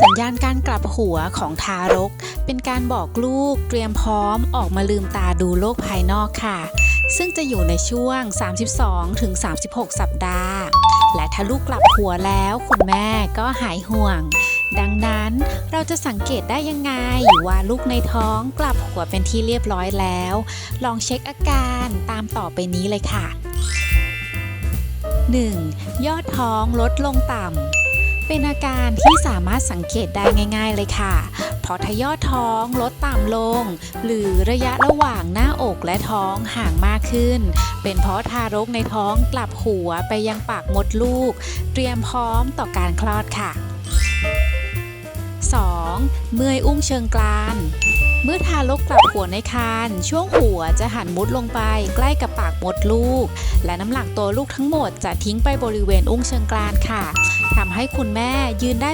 สัญญาณการกลับหัวของทารก เป็นการบอกลูกเตรียมพร้อมออกมาลืมตาดูโลกภายนอกค่ะ ซึ่งจะอยู่ในช่วง 32ถึง36สัปดาห์ และถ้าลูกกลับหัวแล้วคุณแม่ก็หายห่วง ดังนั้นเราจะสังเกตได้ยังไงว่าลูกในท้องกลับหัวเป็นที่เรียบร้อยแล้ว ลองเช็คอาการตามต่อไปนี้เลยค่ะ 1. ยอดท้องลดลงต่ำ เป็นอาการที่สามารถสังเกตได้ง่าย ๆ เลยค่ะ เพราะถ้ายอดท้องลดต่ำลง หรือระยะระหว่างหน้าอกและท้องห่างมากขึ้น เป็นเพราะทารกในท้องกลับหัวไปยังปากมดลูก เตรียมพร้อมต่อการคลอดค่ะ 2. เมื่อยอุ้งเชิงกรานเมื่อทารกกลับหัวในครรภ์ช่วงหัวจะหันมุดลงไปใกล้กับปากมดลูก และน้ำหนักตัวลูกทั้งหมดจะทิ้งไปบริเวณอุ้งเชิงกรานค่ะ ทำให้คุณแม่ยืนได้